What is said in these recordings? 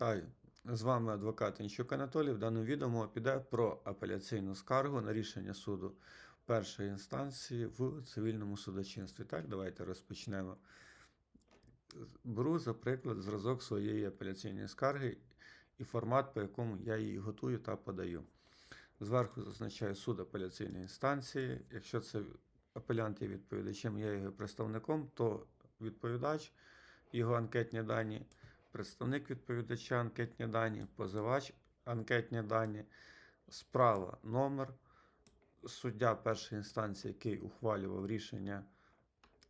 Вітаю! З вами адвокат Інчук Анатолій. В даному відео мова піде про апеляційну скаргу на рішення суду першої інстанції в цивільному судочинстві. Так, давайте розпочнемо. Беру за приклад зразок своєї апеляційної скарги і формат, по якому я її готую та подаю. Зверху зазначаю суд апеляційної інстанції. Якщо це апелянт є відповідачем, я його представником, то відповідач, його анкетні дані, представник відповідача, анкетні дані, позивач, анкетні дані, справа, номер, суддя першої інстанції, який ухвалював рішення,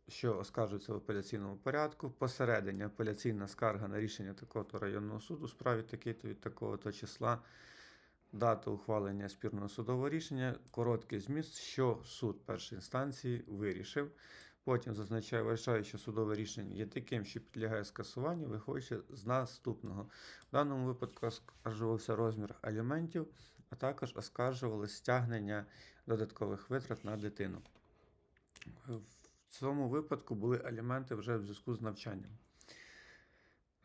що оскаржується в апеляційному порядку, посередині апеляційна скарга на рішення такого-то районного суду справі такий-то від такого-то числа. Дата ухвалення спірного судового рішення, короткий зміст, що суд першої інстанції вирішив. Потім зазначаю, вважаю, що судове рішення є таким, що підлягає скасуванню, виходячи з наступного. В даному випадку оскаржувався розмір аліментів, а також оскаржувалось стягнення додаткових витрат на дитину. В цьому випадку були аліменти вже в зв'язку з навчанням.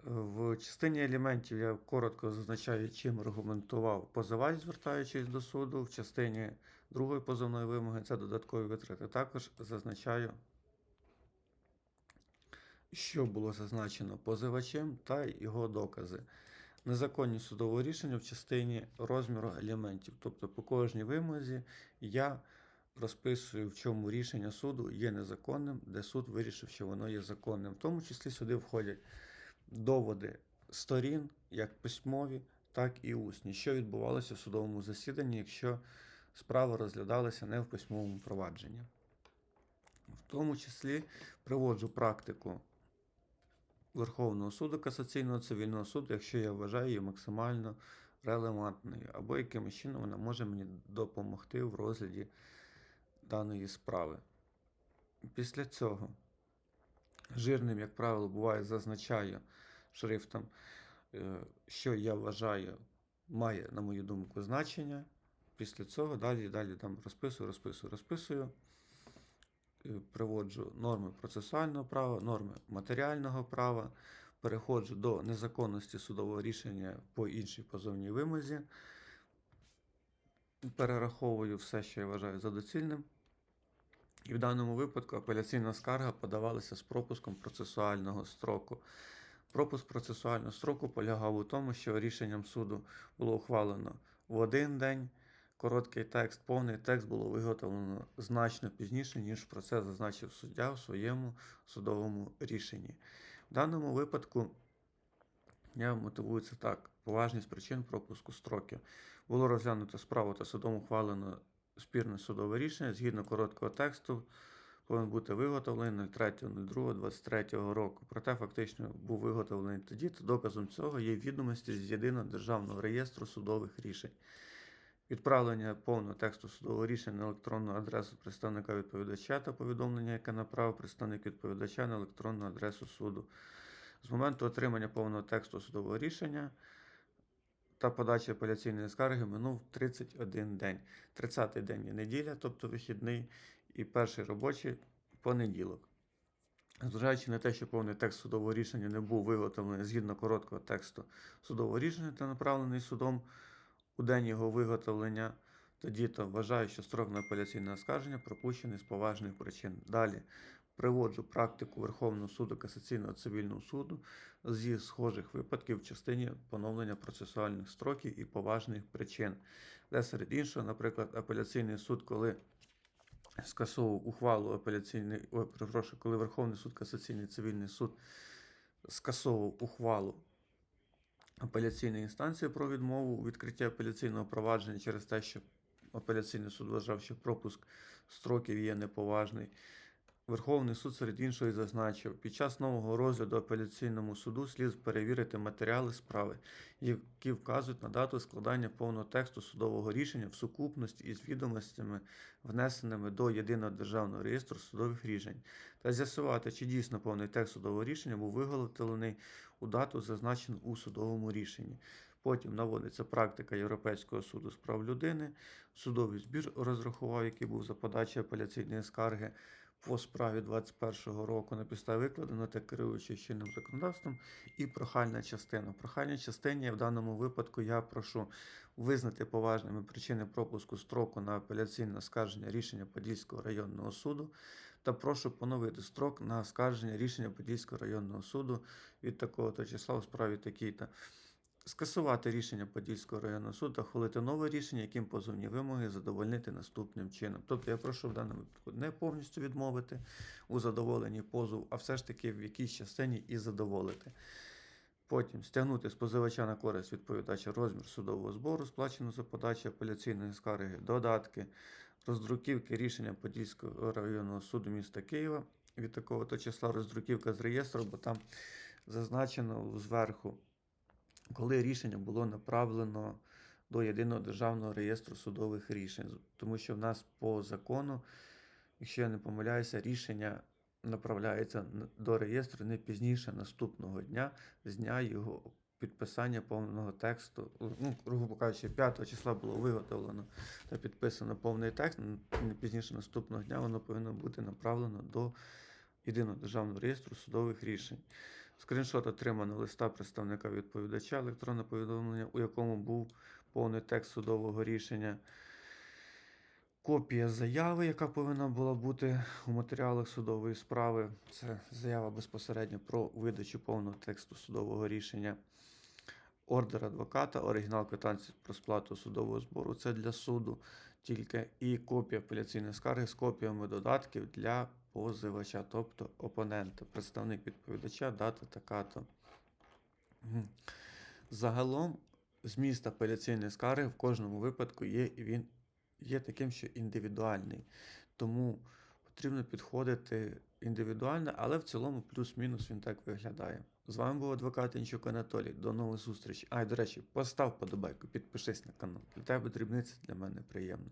В частині елементів я коротко зазначаю, чим аргументував позивач, звертаючись до суду. В частині другої позовної вимоги це додаткові витрати. Також зазначаю, що було зазначено позивачем та його докази. Незаконність судового рішення в частині розміру елементів. Тобто по кожній вимозі я розписую, в чому рішення суду є незаконним, де суд вирішив, що воно є законним. В тому числі сюди входять доводи сторін, як письмові, так і усні, що відбувалося в судовому засіданні, якщо справа розглядалася не в письмовому провадженні. В тому числі приводжу практику Верховного суду касаційного цивільного суду, якщо я вважаю її максимально релевантною, або якимось чином вона може мені допомогти в розгляді даної справи. Після цього жирним, як правило, буває, зазначаю шрифтом, е, що я вважаю, має, на мою думку, значення. Після цього далі, далі там розписую, розписую, розписую. Е, Приводжу норми процесуального права, норми матеріального права, переходжу до незаконності судового рішення по іншій позовній вимозі, перераховую все, що я вважаю за доцільним. І в даному випадку апеляційна скарга подавалася з пропуском процесуального строку. Пропуск процесуального строку полягав у тому, що рішенням суду було ухвалено в один день. Короткий текст, повний текст було виготовлено значно пізніше, ніж про це зазначив суддя в своєму судовому рішенні. В даному випадку я мотивую це так: поважність причин пропуску строків. Було розглянуто справу та судом ухвалено спірне судове рішення згідно короткого тексту. Повинен бути виготовлений 03.02.23 року. Проте фактично був виготовлений тоді, то доказом цього є відомості з єдиного державного реєстру судових рішень. Відправлення повного тексту судового рішення на електронну адресу представника відповідача та повідомлення, яке направив представник відповідача на електронну адресу суду. З моменту отримання повного тексту судового рішення та подачі апеляційної скарги минув 31 день. 30-й день є неділя, тобто вихідний, і перший робочий понеділок. Зважаючи на те, що повний текст судового рішення не був виготовлений згідно короткого тексту судового рішення та направлений судом у день його виготовлення, тоді то вважаю, що строк на апеляційне оскарження пропущений з поважних причин. Далі приводжу практику Верховного суду касаційного цивільного суду зі схожих випадків в частині поновлення процесуальних строків і поважних причин, де серед іншого, наприклад, апеляційний суд, коли скасовував ухвалу апеляційний, ой, перепрошую, коли Верховний суд касаційний цивільний суд скасовував ухвалу апеляційної інстанції про відмову у відкритті апеляційного провадження через те, що апеляційний суд вважав, що пропуск строків є неповажний. Верховний суд серед іншого зазначив, під час нового розгляду апеляційному суду слід перевірити матеріали справи, які вказують на дату складання повного тексту судового рішення в сукупності із відомостями, внесеними до єдиного державного реєстру судових рішень, та з'ясувати, чи дійсно повний текст судового рішення був виготовлений у дату, зазначену у судовому рішенні. Потім наводиться практика Європейського суду з прав людини, судовий збір розрахував, який був за подачі апеляційної скарги по справі 21 року на підставі викладено та керуючи чинним законодавством і прохальна частина. Прохальній частині в даному випадку я прошу визнати поважними причини пропуску строку на апеляційне оскарження рішення Подільського районного суду та прошу поновити строк на оскарження рішення Подільського районного суду від такого-то числа у справі такій-то. Скасувати рішення Подільського районного суду та ухвалити нове рішення, яким позовні вимоги задовольнити наступним чином. Тобто я прошу в даному випадку не повністю відмовити у задоволенні позову, а все ж таки в якійсь частині і задоволити. Потім стягнути з позивача на користь відповідача розмір судового збору, сплаченого за подачу апеляційної скарги, додатки, роздруківки рішення Подільського районного суду міста Києва від такого то числа роздруківка з реєстру, бо там зазначено зверху, коли рішення було направлено до єдиного державного реєстру судових рішень. Тому що в нас по закону, якщо я не помиляюся, рішення направляється до реєстру не пізніше наступного дня з дня його підписання повного тексту. Ну, грубо кажучи, 5 числа було виготовлено та підписано повний текст. Не пізніше наступного дня воно повинно бути направлено до єдиного державного реєстру судових рішень. Скріншот отримано листа представника відповідача, електронне повідомлення, у якому був повний текст судового рішення. Копія заяви, яка повинна була бути у матеріалах судової справи. Це заява безпосередньо про видачу повного тексту судового рішення. Ордер адвоката, оригінал квитанції про сплату судового збору. Це для суду тільки і копія апеляційної скарги з копіями додатків для позивача, тобто опонента, представник відповідача, дата така-то. Загалом, зміст апеляційної скарги в кожному випадку є, він є таким, що індивідуальний. Тому потрібно підходити індивідуально, але в цілому плюс-мінус він так виглядає. З вами був адвокат Інчук Анатолій. До нових зустрічей. А, до речі, постав подобайку, підпишись на канал. Для тебе дрібниця, для мене приємно.